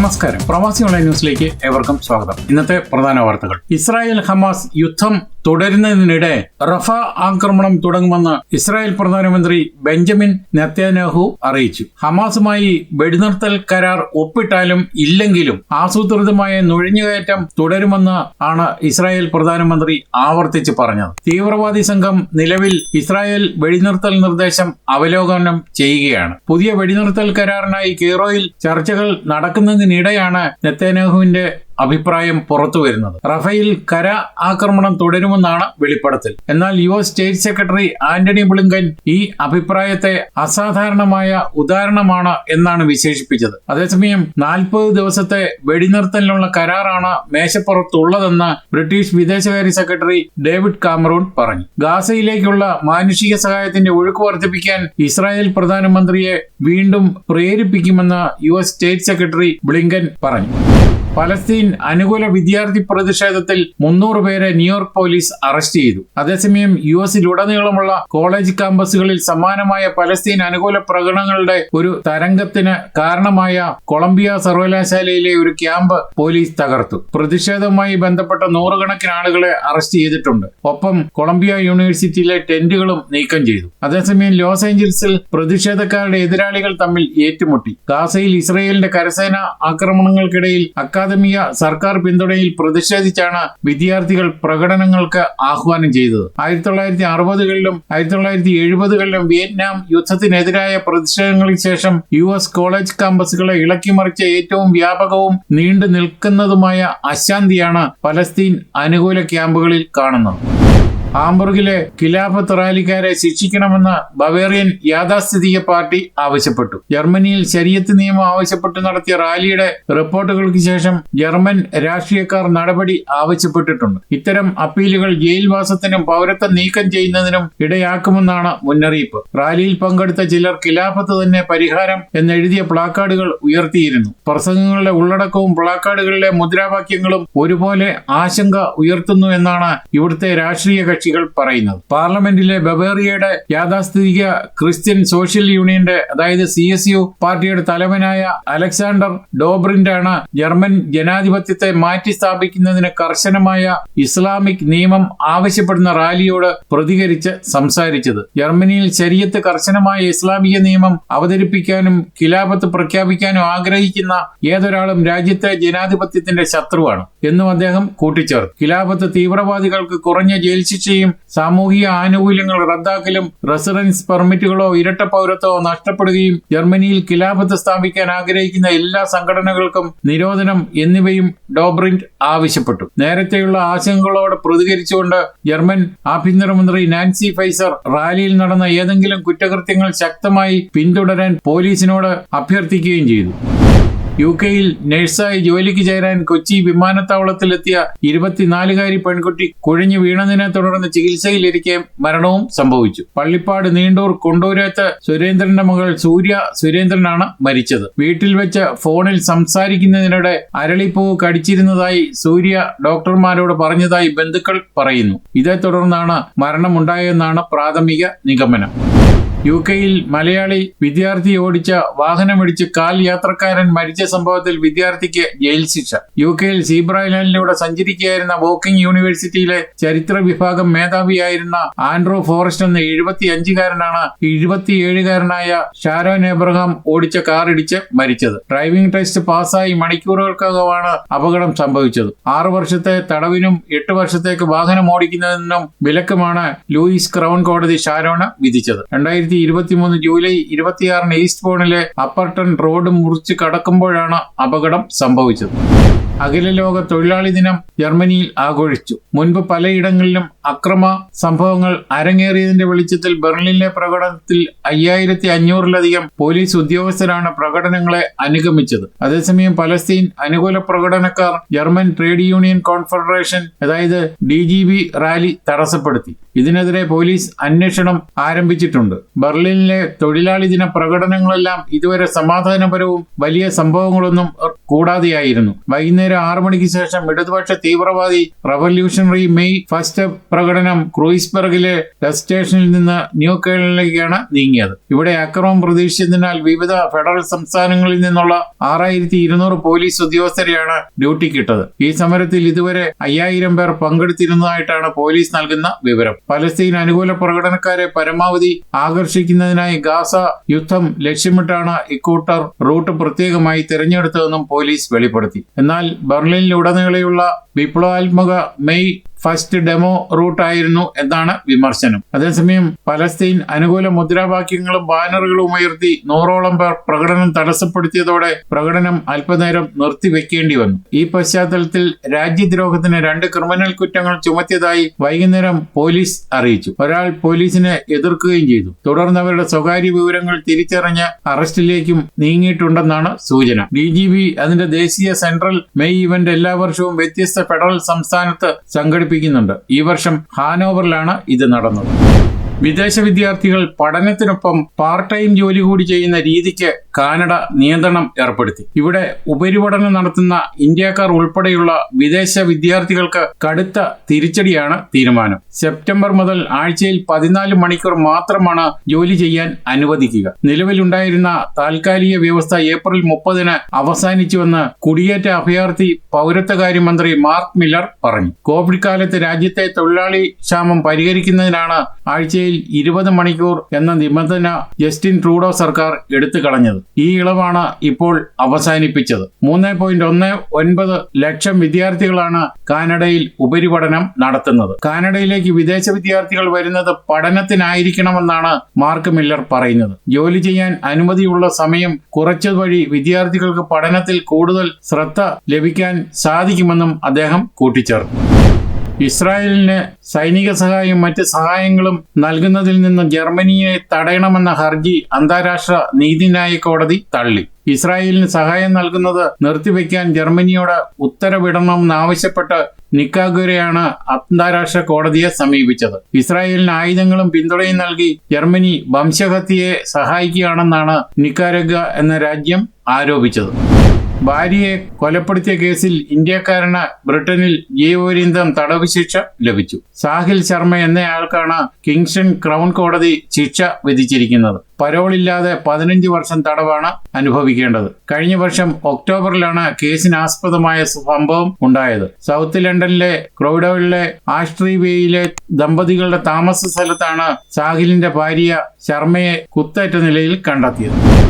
നമസ്കാരം. പ്രവാസി ഓൺലൈൻ ന്യൂസിലേക്ക് ഏവർക്കും സ്വാഗതം. ഇന്നത്തെ പ്രധാന വാർത്തകൾ. ഇസ്രായേൽ ഹമാസ് യുദ്ധം തുടരുന്നതിനിടെ റഫ ആക്രമണം തുടങ്ങുമെന്ന് ഇസ്രായേൽ പ്രധാനമന്ത്രി ബെഞ്ചമിൻ നെത്യാനാഹു അറിയിച്ചു. ഹമാസുമായി വെടിനിർത്തൽ കരാർ ഒപ്പിട്ടാലും ഇല്ലെങ്കിലും ആസൂത്രിതമായ നുഴഞ്ഞുകയറ്റം തുടരുമെന്ന് ആണ് ഇസ്രായേൽ പ്രധാനമന്ത്രി ആവർത്തിച്ച് പറഞ്ഞത്. തീവ്രവാദി സംഘം നിലവിൽ ഇസ്രായേൽ വെടിനിർത്തൽ നിർദ്ദേശം അവലോകനം ചെയ്യുകയാണ്. പുതിയ വെടിനിർത്തൽ കരാറിനായി കെയ്റോയിൽ ചർച്ചകൾ നടക്കുന്നതിനിടെയാണ് നെത്തനാഹുവിന്റെ അഭിപ്രായം പുറത്തു വരുന്നത്. റഫേൽ കര ആക്രമണം തുടരുമെന്നാണ് വെളിപ്പെടുത്തൽ. എന്നാൽ U S state secretary Antony Blinken ഈ അഭിപ്രായത്തെ അസാധാരണമായ ഉദാഹരണമാണ് എന്നാണ് വിശേഷിപ്പിച്ചത്. അതേസമയം നാൽപ്പത് ദിവസത്തെ വെടിനിർത്തലിനുള്ള കരാറാണ് മേശപ്പുറത്തുള്ളതെന്ന് ബ്രിട്ടീഷ് വിദേശകാര്യ സെക്രട്ടറി ഡേവിഡ് കാമറൂൺ പറഞ്ഞു. ഗാസയിലേക്കുള്ള മാനുഷിക സഹായത്തിന്റെ ഒഴുക്ക് വർദ്ധിപ്പിക്കാൻ ഇസ്രായേൽ പ്രധാനമന്ത്രിയെ വീണ്ടും പ്രേരിപ്പിക്കുമെന്ന് U S state secretary Blinken പറഞ്ഞു. പലസ്തീൻ അനുകൂല വിദ്യാർത്ഥി പ്രതിഷേധത്തിൽ മുന്നൂറ് പേരെ ന്യൂയോർക്ക് പോലീസ് അറസ്റ്റ് ചെയ്തു. അതേസമയം യു എസിലുടനീളമുള്ള കോളേജ് ക്യാമ്പസുകളിൽ സമാനമായ പലസ്തീൻ അനുകൂല പ്രകടനങ്ങളുടെ ഒരു തരംഗത്തിന് കാരണമായ കൊളംബിയ സർവകലാശാലയിലെ ഒരു ക്യാമ്പ് പോലീസ് തകർത്തു. പ്രതിഷേധവുമായി ബന്ധപ്പെട്ട നൂറുകണക്കിന് ആളുകളെ അറസ്റ്റ് ചെയ്തിട്ടുണ്ട്. ഒപ്പം കൊളംബിയ യൂണിവേഴ്സിറ്റിയിലെ ടെന്റുകളും നീക്കം ചെയ്തു. അതേസമയം ലോസ് ഏഞ്ചൽസിൽ പ്രതിഷേധക്കാരുടെ എതിരാളികൾ തമ്മിൽ ഏറ്റുമുട്ടി. ഗാസയിൽ ഇസ്രയേലിന്റെ കരസേന ആക്രമണങ്ങൾക്കിടയിൽ അക്കാദമിക സർക്കാർ പിന്തുണയിൽ പ്രതിഷേധിച്ചാണ് വിദ്യാർത്ഥികൾ പ്രകടനങ്ങൾക്ക് ആഹ്വാനം ചെയ്തത്. ആയിരത്തി തൊള്ളായിരത്തി അറുപതുകളിലും ആയിരത്തി തൊള്ളായിരത്തി എഴുപതുകളിലും വിയറ്റ്നാം യുദ്ധത്തിനെതിരായ പ്രതിഷേധങ്ങൾക്ക് ശേഷം യു എസ് കോളേജ് ക്യാമ്പസുകളെ ഇളക്കിമറിച്ച ഏറ്റവും വ്യാപകവും നീണ്ടു നിൽക്കുന്നതുമായ അശാന്തിയാണ് പലസ്തീൻ അനുകൂല ക്യാമ്പുകളിൽ കാണുന്നത്. ഹാംബുർഗിലെ ഖിലാഫത്ത് റാലിക്കാരെ ശിക്ഷിക്കണമെന്ന് ബവേറിയൻ യാഥാസ്ഥിതിക പാർട്ടി ആവശ്യപ്പെട്ടു. ജർമ്മനിയിൽ ശരീരത്ത് നിയമം ആവശ്യപ്പെട്ട് നടത്തിയ റാലിയുടെ റിപ്പോർട്ടുകൾക്ക് ശേഷം ജർമ്മൻ രാഷ്ട്രീയക്കാർ നടപടി ആവശ്യപ്പെട്ടിട്ടുണ്ട്. ഇത്തരം അപ്പീലുകൾ ജയിൽവാസത്തിനും പൗരത്വം നീക്കം ചെയ്യുന്നതിനും ഇടയാക്കുമെന്നാണ് മുന്നറിയിപ്പ്. റാലിയിൽ പങ്കെടുത്ത ചിലർ ഖിലാഫത്ത് തന്നെ പരിഹാരം എന്നെഴുതിയ പ്ലാക്കാർഡുകൾ ഉയർത്തിയിരുന്നു. പ്രസംഗങ്ങളുടെ ഉള്ളടക്കവും പ്ലാക്കാർഡുകളിലെ മുദ്രാവാക്യങ്ങളും ഒരുപോലെ ആശങ്ക ഉയർത്തുന്നു എന്നാണ് ഇവിടുത്തെ രാഷ്ട്രീയ കക്ഷികൾ പറയുന്നത്. പാർലമെന്റിലെ ബവേറിയയുടെ യാഥാസ്ഥിതിക ക്രിസ്ത്യൻ സോഷ്യൽ യൂണിയന്റെ അതായത് സി എസ് യു പാർട്ടിയുടെ തലവനായ അലക്സാണ്ടർ ഡോബ്രിന്റാണ് ജർമ്മൻ ജനാധിപത്യത്തെ മാറ്റി സ്ഥാപിക്കുന്നതിന് കർശനമായ ഇസ്ലാമിക് നിയമം ആവശ്യപ്പെടുന്ന റാലിയോട് പ്രതികരിച്ച് സംസാരിച്ചത്. ജർമ്മനിയിൽ ശരീരത്ത് കർശനമായ ഇസ്ലാമിക നിയമം അവതരിപ്പിക്കാനും ഖിലാഫത്ത് പ്രഖ്യാപിക്കാനും ആഗ്രഹിക്കുന്ന ഏതൊരാളും രാജ്യത്തെ ജനാധിപത്യത്തിന്റെ ശത്രുവാണ് എന്നും അദ്ദേഹം കൂട്ടിച്ചേർത്തു. ഖിലാഫത്ത് തീവ്രവാദികൾക്ക് കുറഞ്ഞ ജയിൽ ശിക്ഷയും സാമൂഹിക ആനുകൂല്യങ്ങൾ റദ്ദാക്കലും റെസിഡൻസ് പെർമിറ്റുകളോ ഇരട്ട പൗരത്വമോ നഷ്ടപ്പെടുകയും ജർമ്മനിയിൽ ഖിലാഫത്ത് സ്ഥാപിക്കാൻ ആഗ്രഹിക്കുന്ന എല്ലാ സംഘടനകൾക്കും നിരോധനം എന്നിവയും ഡോബ്രിൻഡ് ആവശ്യപ്പെട്ടു. നേരത്തെയുള്ള ആശങ്കകളോട് പ്രതികരിച്ചുകൊണ്ട് ജർമ്മൻ ആഭ്യന്തരമന്ത്രി നാൻസി ഫൈസർ റാലിയിൽ നടന്ന ഏതെങ്കിലും കുറ്റകൃത്യങ്ങൾ ശക്തമായി പിന്തുടരാൻ പോലീസിനോട് അഭ്യർത്ഥിക്കുകയും ചെയ്തു. യു കെയിൽ നഴ്സായി ജോലിക്ക് ചേരാൻ കൊച്ചി വിമാനത്താവളത്തിലെത്തിയ ഇരുപത്തിനാലുകാരി പെൺകുട്ടി കുഴഞ്ഞു വീണതിനെ തുടർന്ന് ചികിത്സയിലിരിക്കെ മരണവും സംഭവിച്ചു. പള്ളിപ്പാട് നീണ്ടൂർ കൊണ്ടൂരത്ത് സുരേന്ദ്രന്റെ മകൾ സൂര്യ സുരേന്ദ്രനാണ് മരിച്ചത്. വീട്ടിൽ വെച്ച് ഫോണിൽ സംസാരിക്കുന്നതിനിടെ അരളിപ്പൂവ് കടിച്ചിരുന്നതായി സൂര്യ ഡോക്ടർമാരോട് പറഞ്ഞതായി ബന്ധുക്കൾ പറയുന്നു. ഇതേ തുടർന്നാണ് മരണമുണ്ടായതെന്നാണ് പ്രാഥമിക നിഗമനം. യു കെയിൽ മലയാളി വിദ്യാർത്ഥി ഓടിച്ച വാഹനമിടിച്ച് കാൽ യാത്രക്കാരൻ മരിച്ച സംഭവത്തിൽ വിദ്യാർത്ഥിക്ക് ജയിൽ ശിക്ഷ. യു കെയിൽ സീബ്രൈലാൻഡിലൂടെ സഞ്ചരിക്കുകയായിരുന്ന വോക്കിംഗ് യൂണിവേഴ്സിറ്റിയിലെ ചരിത്ര വിഭാഗം മേധാവിയായിരുന്ന ആൻഡ്രോ ഫോറസ്റ്റ് എന്ന എഴുപത്തിയഞ്ചുകാരനാണ് എഴുപത്തിയേഴുകാരനായ ഷാരോൻ എബ്രഹാം ഓടിച്ച കാർ ഇടിച്ച് മരിച്ചത്. ഡ്രൈവിംഗ് ടെസ്റ്റ് പാസ്സായി മണിക്കൂറുകൾക്കകമാണ് അപകടം സംഭവിച്ചത്. ആറു വർഷത്തെ തടവിനും എട്ട് വർഷത്തേക്ക് വാഹനം ഓടിക്കുന്നതിനും വിലക്കുമാണ് ലൂയിസ് ക്രൗൺ കോടതി ഷാരോണ് വിധിച്ചത്. രണ്ടായിരത്തി രണ്ടായിരത്തി ഇരുപത്തിമൂന്ന് ജൂലൈ ഇരുപത്തിയാറിന് ഈസ്റ്റ് ബോണിലെ അപ്പർട്ടൺ റോഡ് മുറിച്ച് കടക്കുമ്പോഴാണ് അപകടം സംഭവിച്ചത്. അഖില ലോക തൊഴിലാളി ദിനം ജർമ്മനിയിൽ ആഘോഷിച്ചു. മുൻപ് പലയിടങ്ങളിലും അക്രമ സംഭവങ്ങൾ അരങ്ങേറിയതിന്റെ വെളിച്ചത്തിൽ ബെർലിനിലെ പ്രകടനത്തിൽ അയ്യായിരത്തി അഞ്ഞൂറിലധികം പോലീസ് ഉദ്യോഗസ്ഥരാണ് പ്രകടനങ്ങളെ അനുഗമിച്ചത്. അതേസമയം പലസ്തീൻ അനുകൂല പ്രകടനക്കാർ ജർമ്മൻ ട്രേഡ് യൂണിയൻ കോൺഫെഡറേഷൻ അതായത് ഡി റാലി തടസ്സപ്പെടുത്തി. ഇതിനെതിരെ പോലീസ് അന്വേഷണം ആരംഭിച്ചിട്ടുണ്ട്. ബെർലിനിലെ തൊഴിലാളി ദിന പ്രകടനങ്ങളെല്ലാം ഇതുവരെ സമാധാനപരവും വലിയ സംഭവങ്ങളൊന്നും കൂടാതെയായിരുന്നു. വൈകുന്നേരം ആറു മണിക്ക് ശേഷം ഇടതുപക്ഷ തീവ്രവാദി റവല്യൂഷണറി മെയ് ഫസ്റ്റ് പ്രകടനം ക്രൂയിസ്ബർഗിലെ ബസ് സ്റ്റേഷനിൽ നിന്ന് ന്യൂ കേരളിലേക്കാണ് നീങ്ങിയത്. ഇവിടെ അക്രമം പ്രതീക്ഷിച്ചതിനാൽ വിവിധ ഫെഡറൽ സംസ്ഥാനങ്ങളിൽ നിന്നുള്ള ആറായിരത്തി ഇരുന്നൂറ് പോലീസ് ഉദ്യോഗസ്ഥരെയാണ് ഡ്യൂട്ടിക്കിട്ടത് ഈ സമരത്തിൽ ഇതുവരെ അയ്യായിരം പേർ പങ്കെടുത്തിരുന്നതായിട്ടാണ് പോലീസ് നൽകുന്ന വിവരം. പലസ്തീൻ അനുകൂല പ്രകടനക്കാരെ പരമാവധി ആകർഷിക്കുന്നതിനായി ഗാസ യുദ്ധം ലക്ഷ്യമിട്ടാണ് ഇക്കൂട്ടർ റൂട്ട് പ്രത്യേകമായി തിരഞ്ഞെടുത്തതെന്നും പോലീസ് വെളിപ്പെടുത്തി. എന്നാൽ ബെർലിനിലുടനീളെയുള്ള വിപ്ലവാത്മക മെയ് ഫസ്റ്റ് ഡെമോ റൂട്ട് ആയിരുന്നു എന്നാണ് വിമർശനം. അതേസമയം പലസ്തീൻ അനുകൂല മുദ്രാവാക്യങ്ങളും ബാനറുകളും ഉയർത്തി നൂറോളം പേർ പ്രകടനം തടസ്സപ്പെടുത്തിയതോടെ പ്രകടനം അല്പനേരം നിർത്തിവെക്കേണ്ടി വന്നു. ഈ പശ്ചാത്തലത്തിൽ രാജ്യദ്രോഹത്തിന് രണ്ട് ക്രിമിനൽ കുറ്റങ്ങൾ ചുമത്തിയതായി വൈകുന്നേരം പോലീസ് അറിയിച്ചു. ഒരാൾ പോലീസിനെ എതിർക്കുകയും ചെയ്തു. തുടർന്ന് അവരുടെ സ്വകാര്യ വിവരങ്ങൾ തിരിച്ചറിഞ്ഞ് അറസ്റ്റിലേക്കും നീങ്ങിയിട്ടുണ്ടെന്നാണ് സൂചന. ഡി അതിന്റെ ദേശീയ സെൻട്രൽ മെയ് ഇവന്റ് എല്ലാ വർഷവും വ്യത്യസ്ത ഫെഡറൽ സംസ്ഥാനത്ത് സംഘടിപ്പിക്കുന്നുണ്ട്. ഈ വർഷം ഹാനോവറിലാണ് ഇത് നടന്നത്. വിദേശ വിദ്യാർത്ഥികൾ പഠനത്തിനൊപ്പം പാർട്ട് ടൈം ജോലി കൂടി ചെയ്യുന്ന രീതിക്ക് കാനഡ നിയന്ത്രണം ഏർപ്പെടുത്തി. ഇവിടെ ഉപരിപഠനം നടത്തുന്ന ഇന്ത്യക്കാർ ഉൾപ്പെടെയുള്ള വിദേശ വിദ്യാർത്ഥികൾക്ക് കടുത്ത തിരിച്ചടിയാണ് തീരുമാനം. സെപ്റ്റംബർ മുതൽ ആഴ്ചയിൽ പതിനാല് മണിക്കൂർ മാത്രമാണ് ജോലി ചെയ്യാൻ അനുവദിക്കുക. നിലവിലുണ്ടായിരുന്ന താൽക്കാലിക വ്യവസ്ഥ ഏപ്രിൽ മുപ്പതിന് അവസാനിച്ചുവെന്ന് കുടിയേറ്റ അഭയാർത്ഥി പൗരത്വകാര്യമന്ത്രി മാർക്ക് മില്ലർ പറഞ്ഞു. കോവിഡ് കാലത്ത് രാജ്യത്തെ തൊഴിലാളി ക്ഷാമം പരിഹരിക്കുന്നതിനാണ് ആഴ്ചയിൽ ഇരുപത് മണിക്കൂർ എന്ന നിബന്ധന ജസ്റ്റിൻ ട്രൂഡോ സർക്കാർ എടുത്തു കളഞ്ഞത്. ഈ ഇളവാണ് ഇപ്പോൾ അവസാനിപ്പിച്ചത്. മൂന്ന് പോയിന്റ് ഒന്ന് ഒൻപത് ലക്ഷം വിദ്യാർത്ഥികളാണ് കാനഡയിൽ ഉപരിപഠനം നടത്തുന്നത്. കാനഡയിലേക്ക് വിദേശ വിദ്യാർത്ഥികൾ വരുന്നത് പഠനത്തിനായിരിക്കണമെന്നാണ് മാർക്ക് മില്ലർ പറയുന്നത്. ജോലി ചെയ്യാൻ അനുമതിയുള്ള സമയം കുറച്ചത് വഴി വിദ്യാർത്ഥികൾക്ക് പഠനത്തിൽ കൂടുതൽ ശ്രദ്ധ ലഭിക്കാൻ സാധിക്കുമെന്നും അദ്ദേഹം കൂട്ടിച്ചേർത്തു. ഇസ്രായേലിന് സൈനിക സഹായം മറ്റ് സഹായങ്ങളും നൽകുന്നതിൽ നിന്ന് ജർമ്മനിയെ തടയണമെന്ന ഹർജി അന്താരാഷ്ട്ര നീതിന്യായ കോടതി തള്ളി. ഇസ്രായേലിന് സഹായം നൽകുന്നത് നിർത്തിവെക്കാൻ ജർമ്മനിയോട് ഉത്തരവിടണമെന്നാവശ്യപ്പെട്ട് നിക്കാഗുരയാണ് അന്താരാഷ്ട്ര കോടതിയെ സമീപിച്ചത്. ഇസ്രായേലിന് ആയുധങ്ങളും പിന്തുണയും നൽകി ജർമ്മനി വംശഹത്യയെ സഹായിക്കുകയാണെന്നാണ് നിക്കാരഗ എന്ന രാജ്യം ആരോപിച്ചത്. ഭാര്യയെ കൊലപ്പെടുത്തിയ കേസിൽ ഇന്ത്യക്കാരന് ബ്രിട്ടനിൽ ജീവപര്യന്തം തടവ് ശിക്ഷ ലഭിച്ചു. സാഹിൽ ശർമ്മ എന്നയാൾക്കാണ് കിങ്സ്റ്റൺ ക്രൗൺ കോടതി ശിക്ഷ വിധിച്ചിരിക്കുന്നത്. പരോളില്ലാതെ പതിനഞ്ച് വർഷം തടവാണ് അനുഭവിക്കേണ്ടത്. കഴിഞ്ഞ വർഷം ഒക്ടോബറിലാണ് കേസിനാസ്പദമായ സംഭവം ഉണ്ടായത്. സൗത്ത് ലണ്ടനിലെ ക്രൗഡൌളിലെ ആസ്ട്രീവേയിലെ ദമ്പതികളുടെ താമസ സ്ഥലത്താണ് സാഹിലിന്റെ ഭാര്യ ശർമ്മയെ കുത്തേറ്റ നിലയിൽ കണ്ടെത്തിയത്.